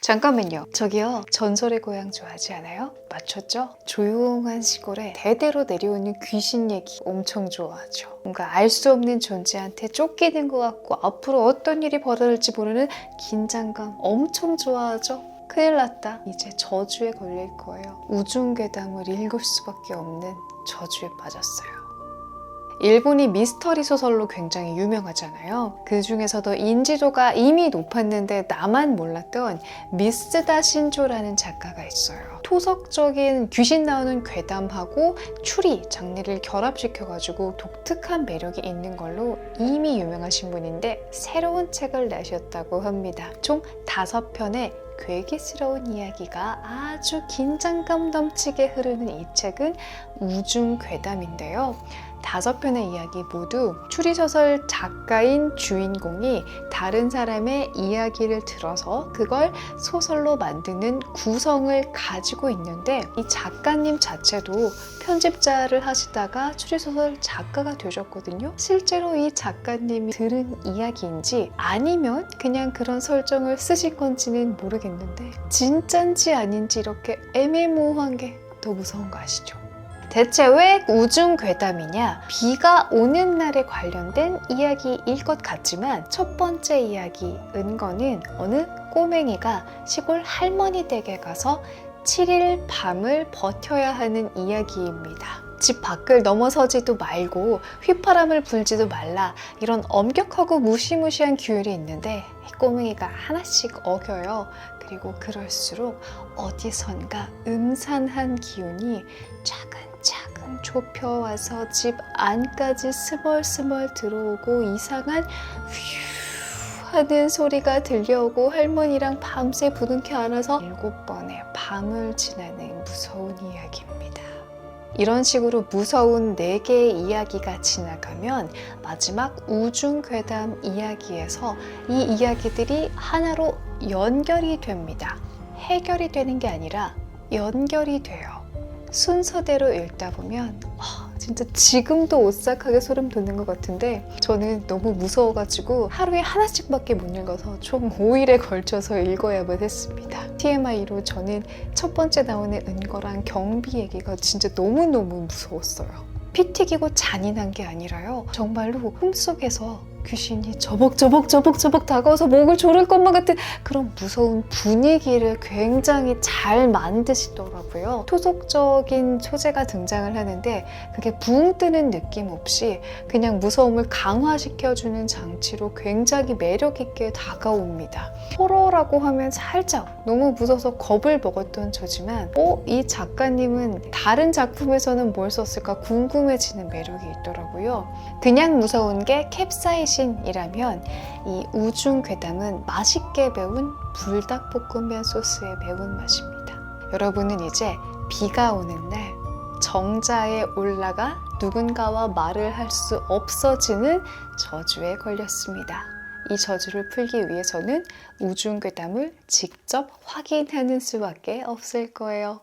잠깐만요. 저기요. 전설의 고향 좋아하지 않아요? 맞췄죠? 조용한 시골에 대대로 내려오는 귀신 얘기 엄청 좋아하죠. 뭔가 알 수 없는 존재한테 쫓기는 것 같고 앞으로 어떤 일이 벌어질지 모르는 긴장감 엄청 좋아하죠. 큰일 났다. 이제 저주에 걸릴 거예요. 우중괴담을 읽을 수밖에 없는 저주에 빠졌어요. 일본이 미스터리 소설로 굉장히 유명하잖아요. 그 중에서도 인지도가 이미 높았는데 나만 몰랐던 미스다 신조라는 작가가 있어요. 토속적인 귀신 나오는 괴담하고 추리 장르를 결합시켜가지고 독특한 매력이 있는 걸로 이미 유명하신 분인데 새로운 책을 내셨다고 합니다. 총 다섯 편의 괴기스러운 이야기가 아주 긴장감 넘치게 흐르는 이 책은 우중 괴담인데요. 다섯 편의 이야기 모두 추리소설 작가인 주인공이 다른 사람의 이야기를 들어서 그걸 소설로 만드는 구성을 가지고 있는데 이 작가님 자체도 편집자를 하시다가 추리소설 작가가 되셨거든요. 실제로 이 작가님이 들은 이야기인지 아니면 그냥 그런 설정을 쓰신 건지는 모르겠는데 진짠지 아닌지 이렇게 애매모호한 게 더 무서운 거 아시죠? 대체 왜 우중 괴담이냐? 비가 오는 날에 관련된 이야기일 것 같지만 첫 번째 이야기 은거는 어느 꼬맹이가 시골 할머니 댁에 가서 7일 밤을 버텨야 하는 이야기입니다. 집 밖을 넘어서지도 말고 휘파람을 불지도 말라 이런 엄격하고 무시무시한 규율이 있는데 이 꼬맹이가 하나씩 어겨요. 그리고 그럴수록 어디선가 음산한 기운이 차근차근 좁혀와서 집 안까지 스멀스멀 들어오고 이상한 휘 하는 소리가 들려오고 할머니랑 밤새 부둥켜 안아서 일곱 번의 밤을 지나는 무서운 이야기입니다. 이런 식으로 무서운 네 개의 이야기가 지나가면 마지막 우중괴담 이야기에서 이 이야기들이 하나로 연결이 됩니다. 해결이 되는 게 아니라 연결이 돼요. 순서대로 읽다 보면 아, 진짜 지금도 오싹하게 소름 돋는 것 같은데 저는 너무 무서워가지고 하루에 하나씩밖에 못 읽어서 총 5일에 걸쳐서 읽어야만 했습니다. TMI로 저는 첫 번째 나오는 은거랑 경비 얘기가 진짜 너무너무 무서웠어요. 피 튀기고 잔인한 게 아니라요. 정말로 꿈속에서 귀신이 저벅저벅 저벅저벅 다가와서 목을 조를 것만 같은 그런 무서운 분위기를 굉장히 잘 만드시더라고요. 토속적인 소재가 등장을 하는데 그게 붕 뜨는 느낌 없이 그냥 무서움을 강화시켜주는 장치로 굉장히 매력있게 다가옵니다. 호러라고 하면 살짝 너무 무서워서 겁을 먹었던 저지만 어? 이 작가님은 다른 작품에서는 뭘 썼을까 궁금해지는 매력이 있더라고요. 그냥 무서운 게 캡사이신 이라면 이 우중 괴담은 맛있게 매운 불닭볶음면 소스의 매운맛입니다. 여러분은 이제 비가 오는 날 정자에 올라가 누군가와 말을 할 수 없어지는 저주에 걸렸습니다. 이 저주를 풀기 위해서는 우중괴담을 직접 확인하는 수밖에 없을 거예요.